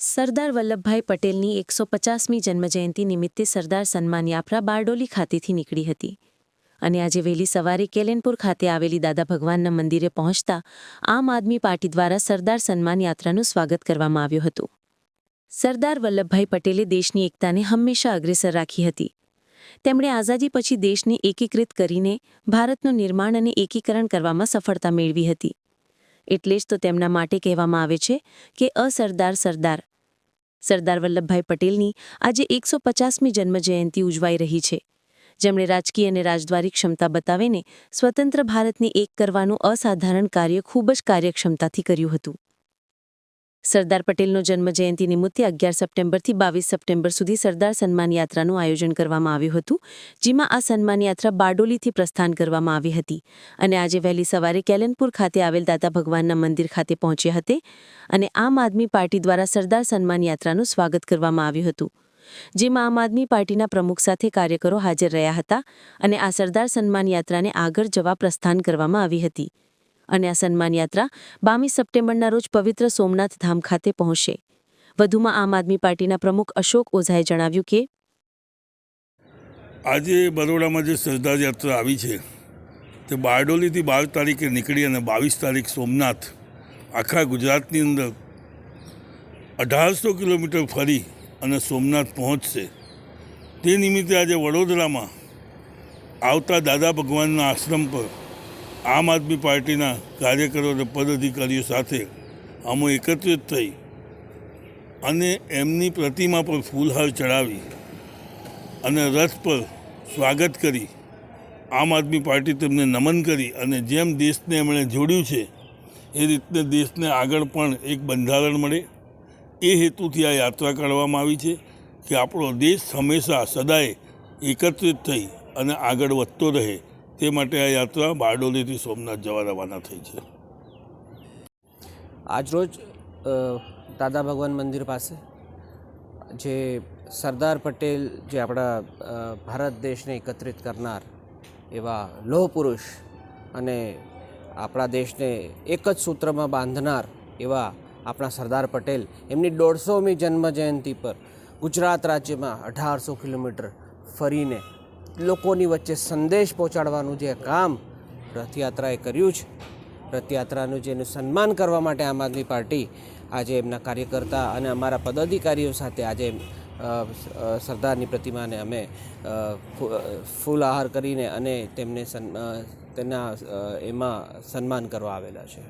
સરદાર વલ્લભભાઈ પટેલની એકસો પચાસમી જન્મજયંતિ નિમિત્તે સરદાર સન્માન યાત્રા બારડોલી ખાતેથી નીકળી હતી. અને આજે વહેલી સવારે કેલેનપુર ખાતે આવેલી દાદા ભગવાનના મંદિરે પહોંચતા આમ આદમી પાર્ટી દ્વારા સરદાર સન્માન યાત્રાનું સ્વાગત કરવામાં આવ્યું હતું. સરદાર વલ્લભભાઈ પટેલે દેશની એકતાને હંમેશા અગ્રેસર રાખી હતી. તેમણે આઝાદી પછી દેશને એકીકૃત કરીને ભારતનું નિર્માણ અને એકીકરણ કરવામાં સફળતા મેળવી હતી. એટલે જ તો તેમના માટે કહેવામાં આવે છે કે અસરદાર સરદાર સરદાર વલ્લભભાઈ પટેલની આજે એકસો પચાસમી જન્મજયંતિ ઉજવાઈ રહી છે. જેમણે રાજકીય અને રાજદ્વારી ક્ષમતા બતાવીને સ્વતંત્ર ભારતને એક કરવાનું અસાધારણ કાર્ય ખૂબ જ કાર્યક્ષમતાથી કર્યું હતું. સરદાર પટેલનો જન્મજયંતિ નિમિત્તે અગિયાર સપ્ટેમ્બરથી બાવીસ સપ્ટેમ્બર સુધી સરદાર સન્માન યાત્રાનું આયોજન કરવામાં આવ્યું હતું, જેમાં આ સન્માન યાત્રા બારડોલીથી પ્રસ્થાન કરવામાં આવી હતી અને આજે વહેલી સવારે કેલનપુર ખાતે આવેલ દાતા ભગવાનના મંદિર ખાતે પહોંચ્યા હતી અને આમ આદમી પાર્ટી દ્વારા સરદાર સન્માન યાત્રાનું સ્વાગત કરવામાં આવ્યું હતું, જેમાં આમ આદમી પાર્ટીના પ્રમુખ સાથે કાર્યકરો હાજર રહ્યા હતા અને આ સરદાર સન્માન યાત્રાને આગળ જવા પ્રસ્થાન કરવામાં આવી હતી. અને આ સન્માન યાત્રા બાવીસ સપ્ટેમ્બરના રોજ પવિત્ર સોમનાથ ધામ ખાતે પહોંચશે વધુમાં આમ આદમી પાર્ટીના પ્રમુખ અશોક ઓઝાએ જણાવ્યું કે, આજે બરોડામાં જે સરદાર યાત્રા આવી છે, તે બારડોલીથી બાર તારીખે નીકળી અને બાવીસ તારીખ સોમનાથ આખા ગુજરાતની અંદર અઢારસો કિલોમીટર ફરી અને સોમનાથ પહોંચશે. તે નિમિત્તે આજે વડોદરામાં આવતા દાદા ભગવાનના આશ્રમ પર આમ આદમી પાર્ટીના કાર્યકરો અને પદાધિકારીઓ સાથે અમે એકત્રિત થઈ અને એમની પ્રતિમા પર ફૂલહાર ચડાવી અને રથ પર સ્વાગત કરી આમ આદમી પાર્ટી તેમને નમન કરી અને જેમ દેશને એમણે જોડ્યું છે, એ રીતને દેશને આગળ પણ એક બંધારણ મળે. એ હેતુથી આ યાત્રા કાઢવામાં આવી છે કે આપણો દેશ હંમેશા સદાય એકત્રિત થઈ અને આગળ વધતો રહે. તે માટે આ યાત્રા બારડોલીથી સોમનાથ જવા રવાના થઈ છે. આજરોજ દાદા ભગવાન મંદિર પાસે, જે સરદાર પટેલ જે આપણા ભારત દેશને એકત્રિત કરનાર એવા લોહ પુરુષ અને આપણા દેશને એક જ સૂત્રમાં બાંધનાર એવા આપણા સરદાર પટેલ, એમની દોઢસોમી જન્મ જયંતિ પર ગુજરાત રાજ્યમાં અઢારસો કિલોમીટર ફરીને લોકોની વચ્ચે સંદેશ પહોંચાડવાનું જે કામ રથયાત્રાએ કર્યું છે. રથયાત્રાનું જેનું સન્માન કરવા માટે આમ આદમી પાર્ટી આજે એમના કાર્યકર્તા અને અમારા પદાધિકારીઓ સાથે આજે સરદારની પ્રતિમાને અમે ફૂલ આહાર કરીને અને તેમને તેના એમાં સન્માન કરવા આવેલા છે.